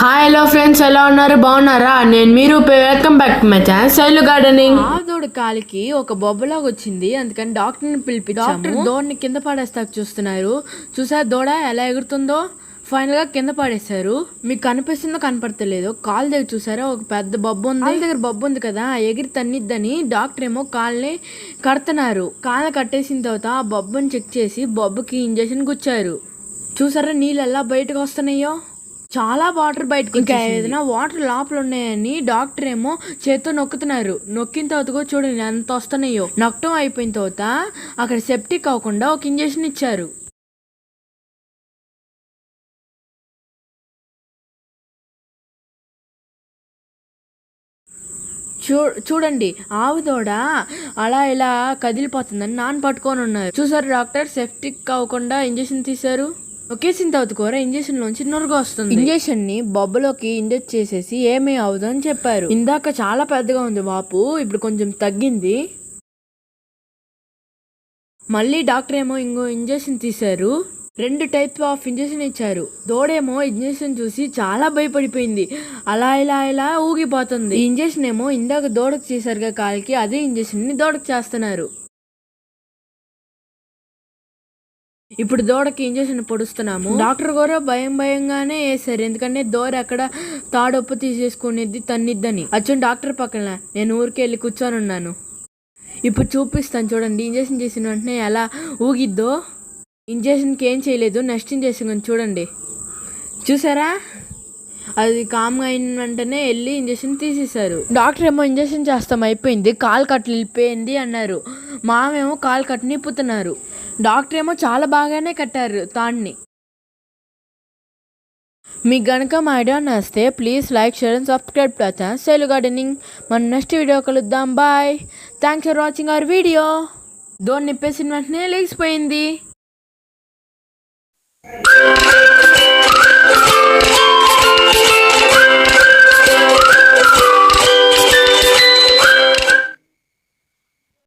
Hi hello friends ఎలా ఉన్నారు? బాగున్నారా? నేను మీరు. Welcome back to my channel Shailu gardening ఆవుదోడు కాలికి ఒక బొబ్బలాగా వచ్చింది. అందుకని డాక్టర్ని పిలిపించాము. డాక్టర్ దోడిని కింద పడేస్తాకు చూస్తున్నారు. చూసా దూడ ఎలా ఎగురుతుందో? ఫైనల్గా కింద పడేశారు. మీకు కనిపిస్తుందో కనపడతలేదు. కాలు దగ్గర చూసారా? ఒక పెద్ద బొబ్బు ఉంది. కాలు దగ్గర బొబ్బు ఉంది కదా. ఆ ఎగిరి తన్నిద్దని డాక్టర్ ఏమో కాల్ని కడుతున్నారు. కాళ్ళని కట్టేసిన తర్వాత ఆ బొబ్బుని చెక్ చేసి బొబ్బకి ఇంజెక్షన్ గుచ్చారు. చూసారా నీళ్ళు ఎలా బయటకు వస్తున్నాయో? చాలా వాటర్ బయటకు ఇంకా ఏదైనా వాటర్ లోపల ఉన్నాయని డాక్టర్ ఏమో చేత్తో నొక్కుతున్నారు. నొక్కిన తర్వాత కూడా చూడండి ఎంత వస్తున్నాయో. నొక్కటం అయిపోయిన తర్వాత అక్కడ సెప్టిక్ అవ్వకుండా ఒక ఇంజెక్షన్ ఇచ్చారు. చూ చూడండి ఆవు దూడ అలా ఇలా కదిలిపోతుందని నాన్న పట్టుకొని ఉన్నారు. చూసారు డాక్టర్? సెప్టిక్ అవ్వకుండా ఇంజెక్షన్ తీశారు. ఒకేసిన తర్వాత కూడా ఇంజక్షన్ లోంచి నురుగు వస్తుంది. ఇంజక్షన్ని బొబ్బలోకి ఇంజెక్ట్ చేసేసి ఏమీ అవదు అని చెప్పారు. ఇందాక చాలా పెద్దగా ఉంది వాపు ఇప్పుడు కొంచెం తగ్గింది. మళ్ళీ డాక్టర్ ఏమో ఇంకో ఇంజెక్షన్ తీశారు. రెండు టైప్ ఆఫ్ ఇంజెక్షన్ ఇచ్చారు. దోడేమో ఇంజెక్షన్ చూసి చాలా భయపడిపోయింది. అలా ఇలా ఇలా ఊగిపోతుంది. ఈ ఇంజెక్షన్ ఏమో ఇందాక దూడకు చేశారుగా కాలికి అదే ఇంజక్షన్ని దూడకు చేస్తున్నారు. ఇప్పుడు దూడకి ఇంజెక్షన్ పొడుస్తున్నాము. డాక్టర్ కూడా భయం భయంగానే వేసారు ఎందుకంటే దూడ అక్కడ తాడొప్పు తీసేసుకునేది తన్నిద్దని. అచ్చం డాక్టర్ పక్కన నేను ఊరికి వెళ్ళి కూర్చొని ఉన్నాను. ఇప్పుడు చూపిస్తాను చూడండి. ఇంజక్షన్ చేసిన వెంటనే ఎలా ఊగిద్దో. ఇంజెక్షన్కి ఏం చేయలేదు. నెక్స్ట్ ఇంజక్షన్ చూడండి. చూసారా? అది కామ్గా అయిన వెంటనే వెళ్ళి ఇంజక్షన్ తీసేశారు. డాక్టర్ ఏమో ఇంజెక్షన్ చేస్తాం అయిపోయింది. కాలు కట్లు వెళ్ళిపోయింది అన్నారు. మామేమో కాలు కట్టు నిప్పుతున్నారు. డాక్టర్ ఏమో చాలా బాగానే కట్టారు తాన్ని మీకు గనక మా idea నస్తే please like share and subscribe to channel. Cell gardening. మన నెక్స్ట్ వీడియో కలుద్దాం. Bye. Thanks for watching our video. దోన్ని నిప్పేసిన వెంటనే లేచిపోయింది.